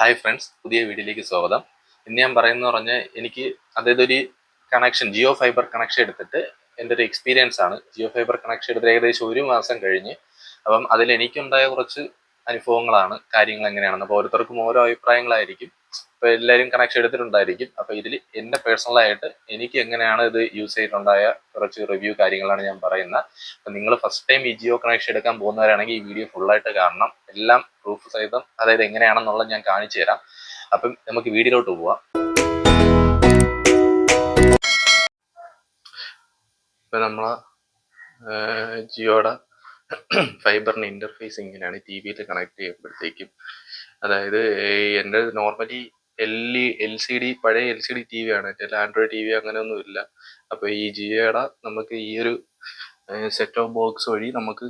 Hi friends പുതിയ വീഡിയോയിലേക്ക് സ്വാഗതം. ഇന്ന് ഞാൻ പറയുന്നത് പറഞ്ഞ് എനിക്ക് അതായത് ഒരു കണക്ഷൻ ജിയോ ഫൈബർ കണക്ഷൻ എടുത്തിട്ട് എന്റെ ഒരു എക്സ്പീരിയൻസ് ആണ്. ജിയോ ഫൈബർ കണക്ഷൻ എടുത്തിട്ട് ഏകദേശം ഒരു മാസം കഴിഞ്ഞ് അപ്പം അതിൽ എനിക്കുണ്ടായ കുറച്ച് അനുഭവങ്ങളാണ് കാര്യങ്ങൾ എങ്ങനെയാണെന്ന്. അപ്പോൾ ഓരോരുത്തർക്കും ഓരോ അഭിപ്രായങ്ങളായിരിക്കും. ഇപ്പോൾ എല്ലാവരും കണക്ഷൻ എടുത്തിട്ടുണ്ടായിരിക്കും. അപ്പൊ ഇതിൽ എന്റെ പേഴ്സണലായിട്ട് എനിക്ക് എങ്ങനെയാണ് ഇത് യൂസ് ചെയ്തിട്ടുണ്ടായ കുറച്ച് റിവ്യൂ കാര്യങ്ങളാണ് ഞാൻ പറയുന്നത്. അപ്പൊ നിങ്ങൾ ഫസ്റ്റ് ടൈം ഈ ജിയോ കണക്ഷൻ എടുക്കാൻ പോകുന്നവരാണെങ്കിൽ ഈ വീഡിയോ ഫുള്ളായിട്ട് കാണണം. എല്ലാം പ്രൂഫ് സഹിതം അതായത് എങ്ങനെയാണെന്നുള്ളത് ഞാൻ കാണിച്ചു തരാം. അപ്പം നമുക്ക് വീഡിയോയിലോട്ട് പോവാം. ഇപ്പൊ നമ്മളെ ജിയോയുടെ ഫൈബറിന് ഇന്റർഫേസ് ഇങ്ങനെയാണ് ടി വിയിൽ കണക്ട് ചെയ്യുമ്പോഴത്തേക്കും അതായത് എന്റെ normally L E L C D പഴയ L C D T V ആണ്. എന്റെ ആൻഡ്രോയിഡ് ടി വി അങ്ങനെയൊന്നും ഇല്ല. അപ്പോൾ ഈ ജിയോയുടെ നമുക്ക് ഈ ഒരു സെറ്റ് ഓഫ് ബോക്സ് വഴി നമുക്ക്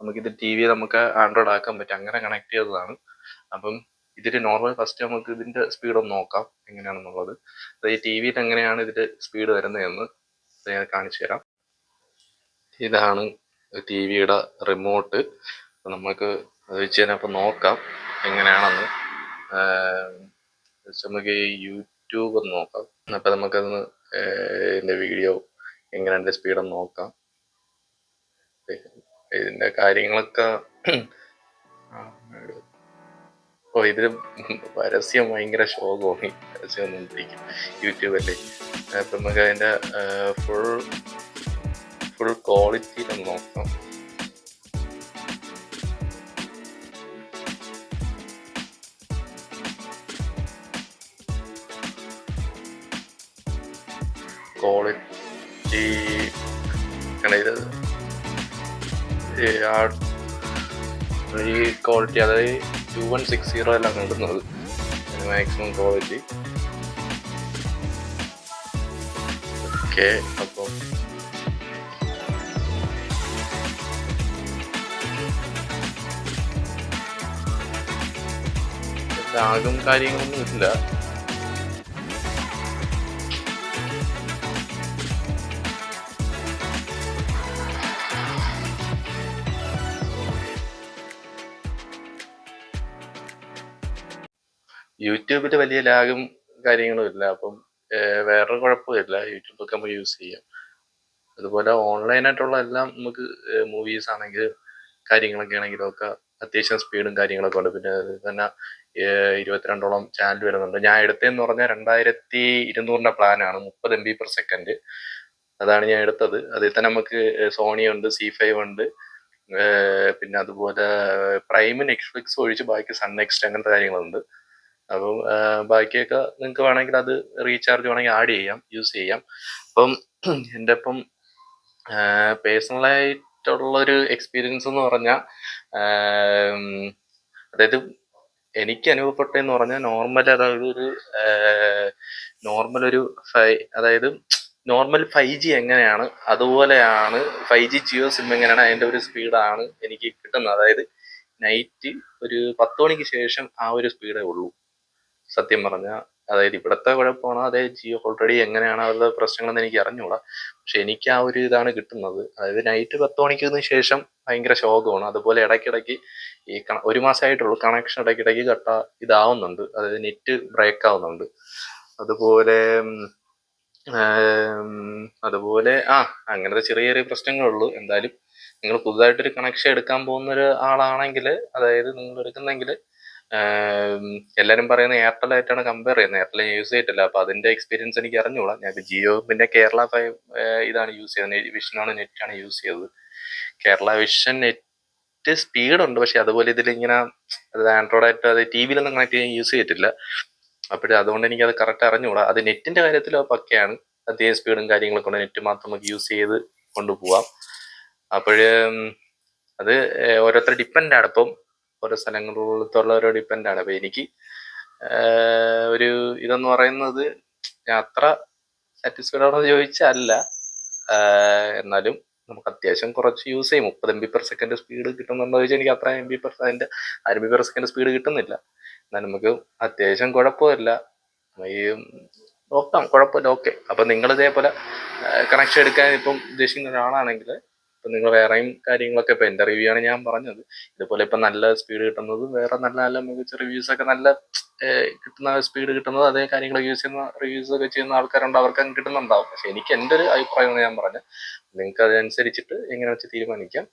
നമുക്കിത് ടി വി നമുക്ക് ആൻഡ്രോയിഡ് ആക്കാൻ പറ്റും. അങ്ങനെ കണക്ട് ചെയ്തതാണ്. അപ്പം ഇതിൽ നോർമൽ ഫസ്റ്റ് നമുക്ക് ഇതിന്റെ സ്പീഡ് ഒന്ന് നോക്കാം. എങ്ങനെയാണെന്നുള്ളത്. ഈ ടി വിയിൽ എങ്ങനെയാണ് ഇതിന്റെ സ്പീഡ് വരുന്നതെന്ന് ഞാൻ കാണിച്ചു തരാം. ഇതാണ് ടി വിയുടെ റിമോട്ട് നമുക്ക് അത് വെച്ച് തന്നെ അപ്പം നോക്കാം എങ്ങനെയാണെന്ന്. നമുക്ക് യൂട്യൂബ് ഒന്ന് നോക്കാം. അപ്പം നമുക്കതൊന്ന് ഇതിന്റെ വീഡിയോ എങ്ങനെയാണ് സ്പീഡൊന്ന് നോക്കാം. ഇതിന്റെ കാര്യങ്ങളൊക്കെ ഓ ഇതിൽ പരസ്യം ഭയങ്കര തോന്നി പരസ്യം ഒന്നും യൂട്യൂബല്ലേ അപ്പം നമുക്ക് അതിന്റെ ഫുൾ ഫുൾ ക്വാളിറ്റിയിലൊന്ന് നോക്കാം. ക്വാളിറ്റി ഇത് ഈ ക്വാളിറ്റി അതായത് ടു വൺ സിക്സ് സീറോ എല്ലാം കിട്ടുന്നത് മാക്സിമം ക്വാളിറ്റി ഓക്കെ അപ്പം ലാഗും കാര്യങ്ങളൊന്നും ഇല്ല യൂട്യൂബിൽ വലിയ ലാഗും കാര്യങ്ങളും ഇല്ല. അപ്പം വേറെ കുഴപ്പമില്ല യൂട്യൂബൊക്കെ നമുക്ക് യൂസ് ചെയ്യാം. അതുപോലെ ഓൺലൈനായിട്ടുള്ള എല്ലാം നമുക്ക് മൂവീസ് ആണെങ്കിൽ കാര്യങ്ങളൊക്കെ ആണെങ്കിലും ഒക്കെ അത്യാവശ്യം സ്പീഡും കാര്യങ്ങളൊക്കെ ഉണ്ട്. പിന്നെ തന്നെ ഇരുപത്തിരണ്ടോളം ചാനൽ വരുന്നുണ്ട്. ഞാൻ എടുത്തതെന്ന് പറഞ്ഞാൽ രണ്ടായിരത്തി ഇരുന്നൂറിന്റെ പ്ലാനാണ് മുപ്പത് എം ബി പെർ സെക്കൻഡ് അതാണ് ഞാൻ എടുത്തത്. അതിൽ തന്നെ നമുക്ക് സോണി ഉണ്ട് സി ഫൈവ് ഉണ്ട്. പിന്നെ അതുപോലെ പ്രൈം നെറ്റ്ഫ്ലിക്സ് ഒഴിച്ച് ബാക്കി സൺ നെക്സ്റ്റ് അങ്ങനത്തെ കാര്യങ്ങളുണ്ട്. അപ്പം ബാക്കിയൊക്കെ നിങ്ങൾക്ക് വേണമെങ്കിൽ അത് റീചാർജ് വേണമെങ്കിൽ ആഡ് ചെയ്യാം യൂസ് ചെയ്യാം. അപ്പം എന്റെ ഇപ്പം പേഴ്സണലായിട്ടുള്ളൊരു എക്സ്പീരിയൻസ് എന്ന് പറഞ്ഞാൽ അതായത് എനിക്ക് അനുഭവപ്പെട്ടതെന്ന് പറഞ്ഞാൽ നോർമൽ അതായത് ഒരു നോർമൽ ഒരു ഫൈ അതായത് നോർമൽ ഫൈവ് ജി എങ്ങനെയാണ് അതുപോലെയാണ് ഫൈവ് ജി ജിയോ സിം എങ്ങനെയാണ് അതിന്റെ ഒരു സ്പീഡാണ് എനിക്ക് കിട്ടുന്നത്. അതായത് നൈറ്റ് ഒരു പത്ത് മണിക്ക് ശേഷം ആ ഒരു സ്പീഡേ ഉള്ളൂ. സത്യം പറഞ്ഞാൽ അതായത് ഇവിടുത്തെ കുഴപ്പമാണോ അതായത് ജിയോ ഓൾറെഡി എങ്ങനെയാണ് അവരുടെ പ്രശ്നങ്ങളെന്ന് എനിക്ക് അറിഞ്ഞൂടാ. പക്ഷെ എനിക്ക് ആ ഒരു ഇതാണ് കിട്ടുന്നത്. അതായത് നൈറ്റ് പത്ത് മണിക്ക് ശേഷം ഭയങ്കര ശോകമാണ്. അതുപോലെ ഇടയ്ക്കിടയ്ക്ക് ഈ ഒരു മാസമായിട്ടുള്ളൂ. കണക്ഷൻ ഇടയ്ക്കിടയ്ക്ക് കട്ട ഇതാവുന്നുണ്ട്. അതായത് നെറ്റ് ബ്രേക്ക് ആവുന്നുണ്ട്. അതുപോലെ അതുപോലെ ആ അങ്ങനത്തെ ചെറിയ ചെറിയ പ്രശ്നങ്ങളുള്ളൂ എന്തായാലും നിങ്ങൾ പുതുതായിട്ടൊരു കണക്ഷൻ എടുക്കാൻ പോകുന്ന ഒരു ആളാണെങ്കിൽ അതായത് നിങ്ങൾ എടുക്കുന്നെങ്കിൽ എല്ലാവരും പറയുന്നത് എയർടെൽ ആയിട്ടാണ് കമ്പയർ ചെയ്യുന്നത്. എയർടെൽ യൂസ് ചെയ്തിട്ടില്ല. അപ്പോൾ അതിന്റെ എക്സ്പീരിയൻസ് എനിക്ക് അറിഞ്ഞുകൂടാ. ഞാൻ ജിയോ പിന്നെ കേരള ഇതാണ് യൂസ് ചെയ്തത് വിഷനാണ് ആണ് യൂസ് ചെയ്തത് കേരള വിഷൻ നെറ്റ് സ്പീഡുണ്ട് പക്ഷെ അതുപോലെ ഇതിലിങ്ങനെ അത് ആൻഡ്രോയിഡ് ആയിട്ട് അത് ടി വിയിലൊന്നും കണക്ട് ചെയ്യാൻ യൂസ് ചെയ്തിട്ടില്ല. അപ്പോഴേ അതുകൊണ്ട് എനിക്ക് അത് കറക്റ്റ് അറിഞ്ഞുകൂടാ. അത് നെറ്റിന്റെ കാര്യത്തിലോ പക്കയാണ് അത്യാവശ്യം സ്പീഡും കാര്യങ്ങളൊക്കെ ഉണ്ട് നെറ്റ് മാത്രം നമുക്ക് യൂസ് ചെയ്ത് കൊണ്ടുപോവാം അപ്പോഴ് അത് ഓരോരുത്തർ ഡിപ്പെൻഡ് ആണ്. ഇപ്പം ഓരോ സ്ഥലങ്ങളിലത്തുള്ളവരോ ഡിപ്പെൻഡ് ആണ്. അപ്പൊ എനിക്ക് ഒരു ഇതെന്ന് പറയുന്നത് യാത്ര സാറ്റിസ്ഫൈഡ് ആണോ ഏർ എന്നാലും നമുക്ക് അത്യാവശ്യം കുറച്ച് യൂസ് ചെയ്യും. മുപ്പത് M B per second speed കിട്ടുന്നുണ്ടോ ചോദിച്ചാൽ എനിക്ക് അത്ര എം ബി പെർ അതിന്റെ M B per second speed കിട്ടുന്നില്ല. എന്നാൽ നമുക്ക് അത്യാവശ്യം കുഴപ്പമില്ല. ഈ നോക്കാം. കുഴപ്പമില്ല. ഓക്കെ അപ്പം നിങ്ങൾ ഇതേപോലെ കണക്ഷൻ എടുക്കാൻ ഇപ്പം ഉദ്ദേശിക്കുന്ന ഒരാളാണെങ്കിൽ ഇപ്പം നിങ്ങൾ വേറെയും കാര്യങ്ങളൊക്കെ ഇപ്പം എന്റെ റിവ്യൂ ആണ് ഞാൻ പറഞ്ഞത്. ഇതുപോലെ ഇപ്പം നല്ല സ്പീഡ് കിട്ടുന്നത് വേറെ നല്ല നല്ല മികച്ച റിവ്യൂസ് ഒക്കെ നല്ല കിട്ടുന്ന സ്പീഡ് കിട്ടുന്നത് അതേ കാര്യങ്ങളൊക്കെ യൂസ് ചെയ്യുന്ന റിവ്യൂസ് ഒക്കെ ചെയ്യുന്ന ആൾക്കാരുണ്ട് അവർക്ക് അങ്ങ് കിട്ടുന്നുണ്ടാവും. പക്ഷെ എനിക്ക് എന്റെ ഒരു അഭിപ്രായമാണ് ഞാൻ പറഞ്ഞത് നിങ്ങൾക്ക് അതനുസരിച്ചിട്ട് എങ്ങനെ വെച്ച് തീരുമാനിക്കാം.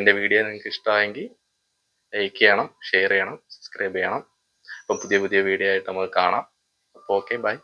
എന്റെ വീഡിയോ നിങ്ങൾക്ക് ഇഷ്ടമായെങ്കിൽ ലൈക്ക് ചെയ്യണം ഷെയർ ചെയ്യണം സബ്സ്ക്രൈബ് ചെയ്യണം. അപ്പം പുതിയ പുതിയ വീഡിയോ ആയിട്ട് നമുക്ക് കാണാം. അപ്പോൾ ഓക്കെ ബൈ